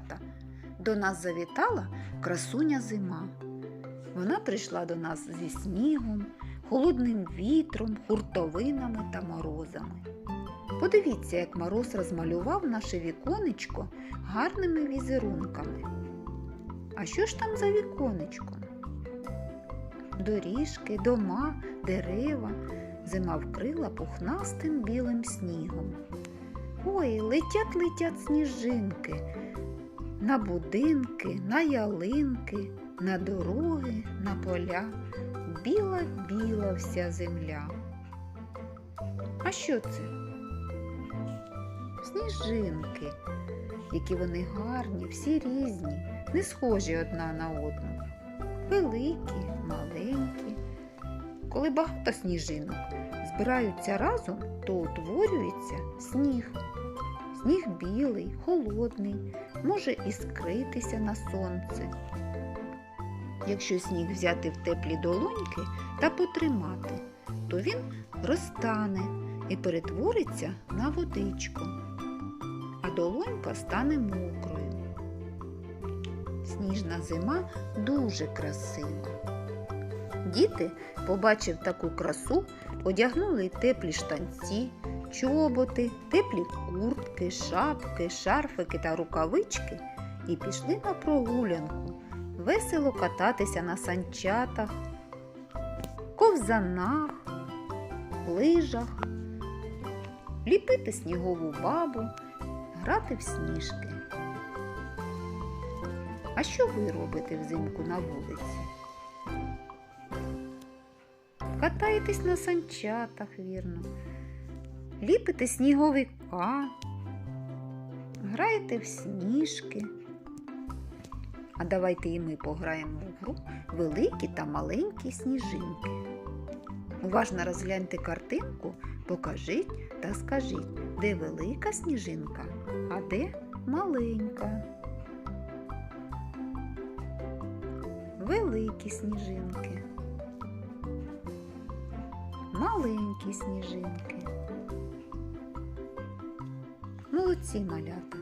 малята! До нас завітала красуня зима. Вона прийшла до нас зі снігом, холодним вітром, хуртовинами та морозами. Подивіться, як мороз розмалював наше віконечко гарними візерунками. А що ж там за віконечком? Доріжки, дома, дерева зима вкрила пухнастим білим снігом. Ой, летять летять сніжинки на будинки, на ялинки, на дороги, на поля. Біла-біла вся земля. А що це? Сніжинки, які вони гарні, всі різні, не схожі одна на одну. Великі, маленькі. Коли багато сніжинок збираються разом, то утворюється сніг. Сніг білий, холодний, може іскритися на сонце. Якщо сніг взяти в теплі долоньки та потримати, то він розтане і перетвориться на водичку, а долонька стане мокрою. Сніжна зима дуже красива. Діти, побачив таку красу, одягнули теплі штанці, чоботи, теплі куртки, шапки, шарфики та рукавички і пішли на прогулянку, весело кататися на санчатах, ковзанах, лижах, ліпити снігову бабу, грати в сніжки. А що ви робите взимку на вулиці? Катаєтесь на санчатах, вірно, ліпите сніговика, граєте в сніжки. А давайте і ми пограємо в гру великі та маленькі сніжинки. Уважно розгляньте картинку, покажіть та скажіть, де велика сніжинка, а де маленька. Великі сніжинки. Маленькі сніжинки. Молодці малята.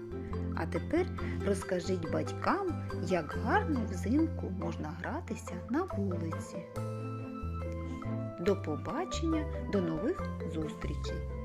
А тепер розкажіть батькам, як гарно взимку можна гратися на вулиці. До побачення, до нових зустрічей!